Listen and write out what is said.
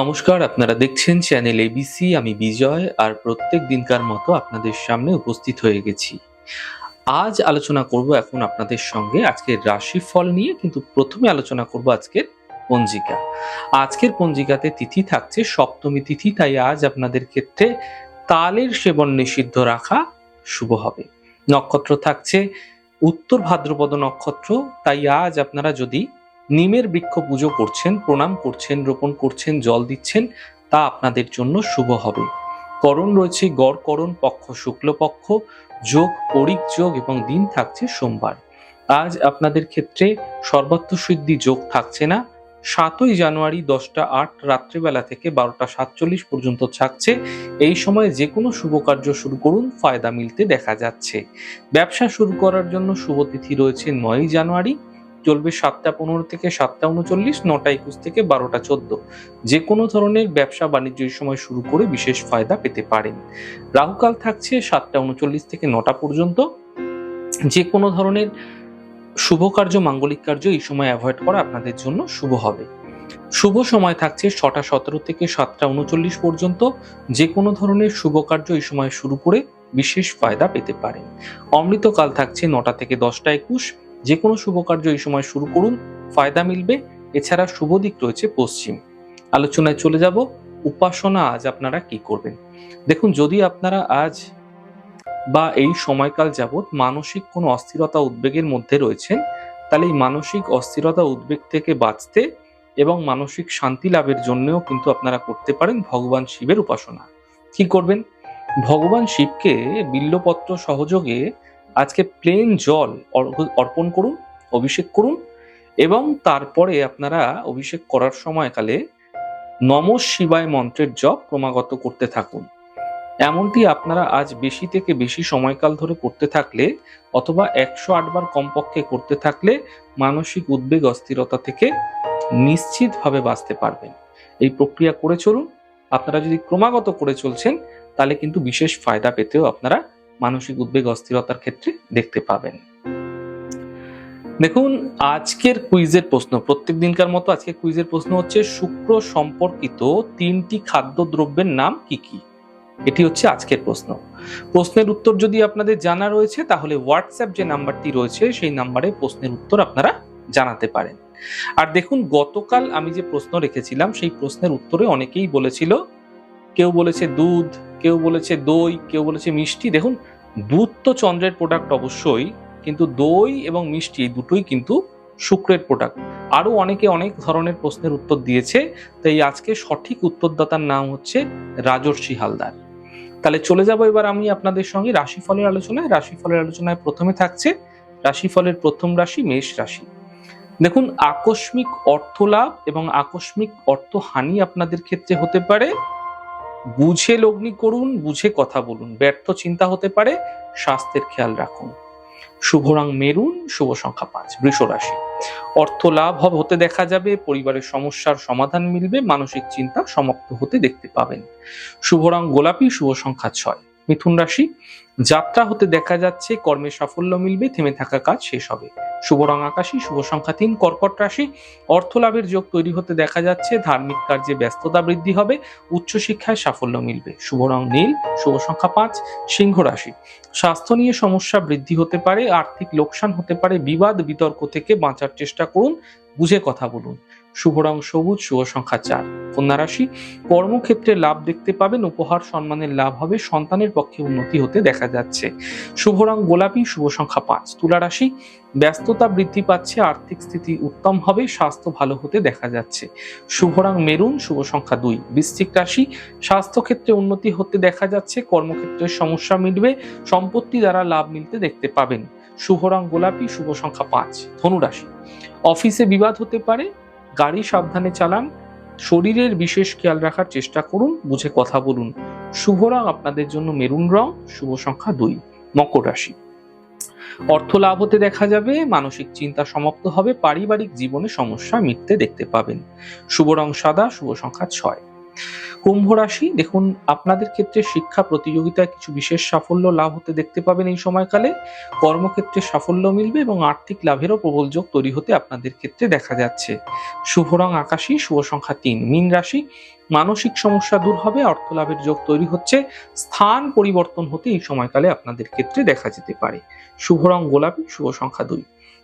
নমস্কার, আপনারা দেখছেন চ্যানেল এবিসি আমি বিজয়, আর প্রত্যেক দিনকার মতো আপনাদের সামনে উপস্থিত হয়ে গেছি। আজ আলোচনা করব এখন আপনাদের সঙ্গে আজকের রাশিফল নিয়ে, কিন্তু প্রথমে আলোচনা করব আজকের পঞ্জিকা। আজকের পঞ্জিকাতে তিথি থাকছে সপ্তমী তিথি, তাই আজ আপনাদের ক্ষেত্রে তালের সেবন নিষিদ্ধ রাখা শুভ হবে। নক্ষত্র থাকছে উত্তর ভাদ্রপদ নক্ষত্র, তাই আজ আপনারা যদি নিমের বৃক্ষ পুজো করছেন, প্রণাম করছেন, রোপণ করছেন, জল দিচ্ছেন, তা আপনাদের জন্য শুভ হবে। করণ রয়েছে গড় করণ, পক্ষ শুক্লপক্ষ যোগ পরিক যোগ এবং দিন থাকছে সোমবার। আজ আপনাদের ক্ষেত্রে সর্বাত্ম সিদ্ধি যোগ থাকছে না। সাতই জানুয়ারি দশটা আট রাত্রিবেলা থেকে বারোটা সাতচল্লিশ পর্যন্ত থাকছে। এই সময়ে যে কোনো শুভ কার্য শুরু করুন, ফায়দা মিলতে দেখা যাচ্ছে। ব্যবসা শুরু করার জন্য শুভ তিথি রয়েছে নয়ই জানুয়ারি। চলবে সাতটা পনেরো থেকে সাতটা উনচল্লিশ, নটা একুশ থেকে বারোটা চোদ্দ। যে কোনো ধরনের ব্যবসা বাণিজ্য সময় শুরু করে বিশেষ ফায়দা পেতে পারেন। রাহুকাল থাকছে সাতটা উনচল্লিশ থেকে নটা পর্যন্ত। যে কোনো ধরনের শুভ কার্য, মাঙ্গলিক কার্য এই সময় অ্যাভয়েড করা আপনাদের জন্য শুভ হবে। শুভ সময় থাকছে ছটা সতেরো থেকে সাতটা উনচল্লিশ পর্যন্ত। যে কোনো ধরনের শুভ কার্য এই সময় শুরু করে বিশেষ ফায়দা পেতে পারেন। অমৃতকাল থাকছে নটা থেকে দশটা একুশ। যে কোনো শুভ কার্য এই সময় শুরু করুন, ফায়দা মিলবে। এছাড়া শুভ দিক রয়েছে পশ্চিম। আলোচনায় চলে যাব, উপাসনা আজ আপনারা কি করবেন? দেখুন, যদি আপনারা আজ বা এই সময়কাল যাবৎ মানসিক কোনো অস্থিরতা উদ্বেগের মধ্যে রয়েছেন, তাহলে এই মানসিক অস্থিরতা উদ্বেগ থেকে বাঁচতে এবং মানসিক শান্তি লাভের জন্যও কিন্তু আপনারা করতে পারেন ভগবান শিবের উপাসনা। কি করবেন? ভগবান শিবকে বিল্লপত্র সহযোগে আজকে প্লেন জল অর্পণ করুন, অভিষেক করুন এবং তারপরে আপনারা অভিষেক করার সময়কালে নম শিবায় মন্ত্রের জপ ক্রমাগত করতে থাকুন। এমনটি আপনারা আজ বেশি থেকে বেশি সময়কাল ধরে করতে থাকলে অথবা একশো আটবার কমপক্ষে করতে থাকলে মানসিক উদ্বেগ, অস্থিরতা থেকে নিশ্চিতভাবে বাঁচতে পারবেন। এই প্রক্রিয়া করে চলুন। আপনারা যদি ক্রমাগত করে চলছেন, তাহলে কিন্তু বিশেষ ফায়দা পেতেও আপনারা মানসিক উদ্বেগ, অস্থিরতার ক্ষেত্রে দেখতে পাবেন। দেখুন, আজকের কুইজের প্রশ্ন, প্রত্যেক দিনকার মতো আজকে কুইজের প্রশ্ন হচ্ছে, শুক্র সম্পর্কিত তিনটি খাদ্যদ্রব্যের নাম কি কি? এটি হচ্ছে আজকের প্রশ্ন। প্রশ্নের উত্তর যদি আপনাদের জানা রয়েছে, তাহলে হোয়াটসঅ্যাপ যে নাম্বারটি রয়েছে, সেই নাম্বারে প্রশ্নের উত্তর আপনারা জানাতে পারেন। আর দেখুন, গতকাল আমি যে প্রশ্ন রেখেছিলাম, সেই প্রশ্নের উত্তরে অনেকেই বলেছিল, কেউ বলেছে দুধ কেউ বলেছে দই, কেউ বলেছে মিষ্টি। দেখুন, দুধ তো চন্দ্রের প্রোডাক্ট অবশ্যই, কিন্তু দই এবং মিষ্টি এই দুটোই কিন্তু শুক্রের প্রোডাক্ট আরও অনেকে অনেক ধরনের প্রশ্নের উত্তর দিয়েছে, তাই আজকে সঠিক উত্তরদাতার নাম হচ্ছে রাজর্ষি হালদার। তাহলে চলে যাব এবার আমি আপনাদের সঙ্গে রাশিফলের আলোচনায়। রাশিফলের আলোচনায় প্রথমে থাকছে রাশিফলের প্রথম রাশি মেষ রাশি। দেখুন, আকস্মিক অর্থ লাভ এবং আকস্মিক অর্থ হানি আপনাদের ক্ষেত্রে হতে পারে। বুঝে লগ্নি করুন, বুঝে কথা বলুন। ব্যর্থ চিন্তা হতে পারে, স্বাস্থ্যের খেয়াল রাখুন। শুভ রং মেরুন, শুভ সংখ্যা পাঁচ, বৃষ রাশি। অর্থ লাভ হব- হতে দেখা যাবে, পরিবারের সমস্যার সমাধান মিলবে, মানসিক চিন্তা সমাপ্ত হতে দেখতে পাবেন। শুভ রং গোলাপি, শুভ সংখ্যা ছয়। মিথুন রাশি, যাত্রা হতে দেখা যাচ্ছে, কর্মে সাফল্য মিলবে, থেমে থাকা কাজ শেষ হবে। শুভ রং আকাশী, শুভ সংখ্যা তিন, কর্কট রাশি। অর্থ লাভের যোগ তৈরি হতে দেখা যাচ্ছে, ধার্মিক কার্যে ব্যস্ততা বৃদ্ধি হবে উচ্চশিক্ষায় সাফল্য মিলবে। শুভ রং নীল, শুভ সংখ্যা পাঁচ, সিংহ রাশি। স্বাস্থ্য নিয়ে সমস্যা বৃদ্ধি হতে পারে, আর্থিক লোকসান হতে পারে, বিবাদ, বিতর্ক থেকে বাঁচার চেষ্টা করুন, বুঝে কথা বলুন। শুভ রং সবুজ, শুভ সংখ্যা চার, কন্যা রাশি। কর্মক্ষেত্রে লাভ দেখতে পাবেন, উপহার, সম্মানের লাভ হবে, সন্তানের পক্ষে উন্নতি হতে দেখা যাচ্ছে। শুভ রং গোলাপি, শুভ সংখ্যা পাঁচ, তুলা রাশি। ব্যস্ততা বৃদ্ধি পাচ্ছে, আর্থিক স্থিতি উত্তম হবে, স্বাস্থ্য ভালো হতে দেখা যাচ্ছে। শুভ রং মেরুন, শুভ সংখ্যা দুই। বৃশ্চিক রাশি, স্বাস্থ্যক্ষেত্রে উন্নতি হতে দেখা যাচ্ছে, কর্মক্ষেত্রে সমস্যা মিলবে সম্পত্তি দ্বারা লাভ মিলতে দেখতে পাবেন। শুভ রং গোলাপি, শুভ সংখ্যা পাঁচ। ধনুরাশি অফিসে বিবাদ হতে পারে, গাড়ি সাবধানে চালান, শরীরের বিশেষ খেয়াল রাখার চেষ্টা করুন, বুঝে কথা বলুন। শুভ রং আপনাদের জন্য মেরুন রং, শুভ সংখ্যা দুই। মকর রাশি অর্থ লাভ হতে দেখা যাবে, মানসিক চিন্তা সমাপ্ত হবে, পারিবারিক জীবনে সমস্যা মিটতে দেখতে পাবেন। শুভ রং সাদা, শুভ সংখ্যা ছয়। কুম্ভ রাশি, দেখুন, আপনাদের ক্ষেত্রে শিক্ষা প্রতিযোগিতায় কিছু বিশেষ সাফল্য লাভ হতে দেখতে পাবেন এই সময়কালে। কর্মক্ষেত্রে সাফল্য মিলবে এবং আর্থিক লাভেরও প্রবল যোগ তৈরি হতে আপনাদের ক্ষেত্রে দেখা যাচ্ছে। শুভ রং আকাশী, শুভ সংখ্যা তিন। মীন রাশি, মানসিক সমস্যা দূর হবে, অর্থ লাভের যোগ তৈরি হচ্ছে। স্থান পরিবর্তন হতে এই সময়কালে আপনাদের ক্ষেত্রে দেখা যেতে পারে। শুভ রং গোলাপি, শুভ সংখ্যা দুই।